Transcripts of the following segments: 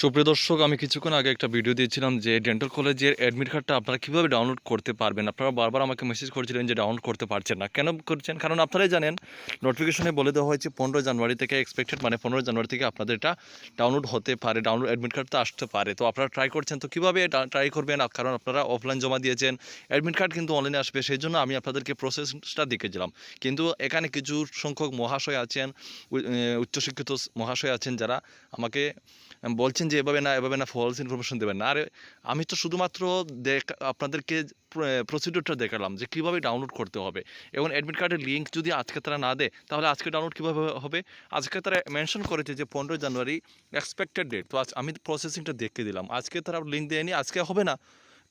সুপ্রিয় দর্শক, আমি কিছুক্ষণ আগে একটা ভিডিও দিয়েছিলাম যে ডেন্টাল কলেজের অ্যাডমিট কার্ডটা আপনারা কীভাবে ডাউনলোড করতে পারবেন? আপনারা বারবার আমাকে মেসেজ করেছিলেন যে ডাউনলোড করতে পারছেন না। কেন করছেন? কারণ আপনারাই জানেন নোটিফিকেশনে বলে দেওয়া হয়েছে পনেরো জানুয়ারি থেকে এক্সপেক্টেড মানে পনেরো জানুয়ারি থেকে আপনাদের এটা ডাউনলোড হতে পারে ডাউনলোড অ্যাডমিট কার্ডটা আসতে পারে। তো আপনারা ট্রাই করছেন, তো কীভাবে ট্রাই করবেন? কারণ আপনারা অফলাইন জমা দিয়েছেন অ্যাডমিট কার্ড কিন্তু অনলাইনে আসবে সেই জন্য আমি আপনাদেরকে প্রসেসটা দেখিয়েছিলাম কিন্তু এখানে কিছু সংখ্যক মহাশয় আছেন উচ্চশিক্ষিত মহাশয় আছেন যারা আমাকে বলছেন যে এভাবে না এভাবে না ফলস ইনফরমেশন দেবেন না। আরে, আমি তো শুধুমাত্র দেখ, আপনাদেরকে প্রসিডিউরটা দেখালাম যে কীভাবে ডাউনলোড করতে হবে। এবং অ্যাডমিট কার্ডের লিঙ্ক যদি আজকে তারা না দেয়, তাহলে আজকে ডাউনলোড কীভাবে হবে? আজকে তারা মেনশন করেছে যে পনেরোই জানুয়ারি এক্সপেক্টেড ডেট তো আজ আমি প্রসেসিংটা দেখে দিলাম। আজকে তারা লিঙ্ক দেয়নি, আজকে হবে না।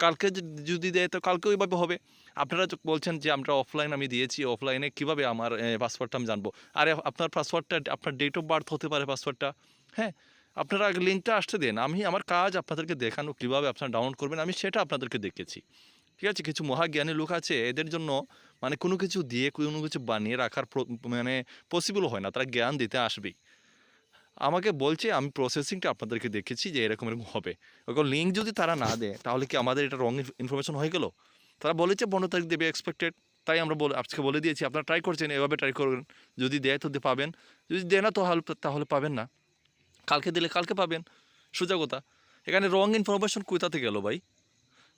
কালকে যদি দেয়, তো কালকে ওইভাবে হবে। আপনারা বলছেন যে আমরা অফলাইন আমি দিয়েছি অফলাইনে কীভাবে আমার পাসওয়ার্ডটা আমি জানব? আরে, আপনার পাসওয়ার্ডটা আপনার ডেট অফ বার্থ হতে পারে পাসওয়ার্ডটা হ্যাঁ আপনারা লিঙ্কটা আসতে দেন। আমি আমার কাজ আপনাদেরকে দেখানো, কীভাবে আপনারা ডাউনলোড করবেন, আমি সেটা আপনাদেরকে দেখেছি। ঠিক আছে? কিছু মহাজ্ঞানী লোক আছে, এদের জন্য মানে কোনো কিছু দিয়ে, কোনো কিছু বানিয়ে রাখার মানে পসিবল হয় না। তারা জ্ঞান দিতে আসবেই। আমাকে বলছে, আমি প্রসেসিংটা আপনাদেরকে দেখেছি যে এরকম এরকম হবে। ওরকম লিঙ্ক যদি তারা না দেয়, তাহলে কি আমাদের এটা রং ইনফরমেশন হয়ে গেল? তারা বলেছে, পনেরো তারিখ দেবে এক্সপেক্টেড তাই আমরা বলে, আজকে বলে দিয়েছি, আপনারা ট্রাই করছেন, এভাবে ট্রাই করবেন। যদি দেয় তো পাবেন। যদি দেয় না তো হাল- তাহলে পাবেন না। কালকে দিলে কালকে পাবেন। সোজা কথা। এখানে রং ইনফরমেশন কোথাতে গেল ভাই?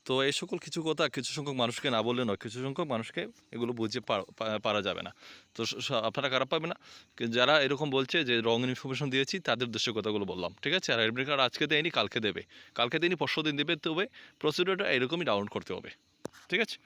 তো এই সকল কিছু কথা কিছু সংখ্যক মানুষকে না বললে নয়, কিছু সংখ্যক মানুষকে এগুলো বুঝে পার- যাবে না। তো আপনারা খারাপ পাবেন না। যারা এরকম বলছে যে রং ইনফরমেশন দিয়েছি, তাদের উদ্দেশ্যে কথাগুলো বললাম, ঠিক আছে? আর অ্যাডমিট কার্ড আজকে দেয়নি, কালকে দেবে। কালকে দিনই পরশু দিন দেবে, তবে প্রসিডিওরটা এরকমই ডাউনলোড করতে হবে, ঠিক আছে?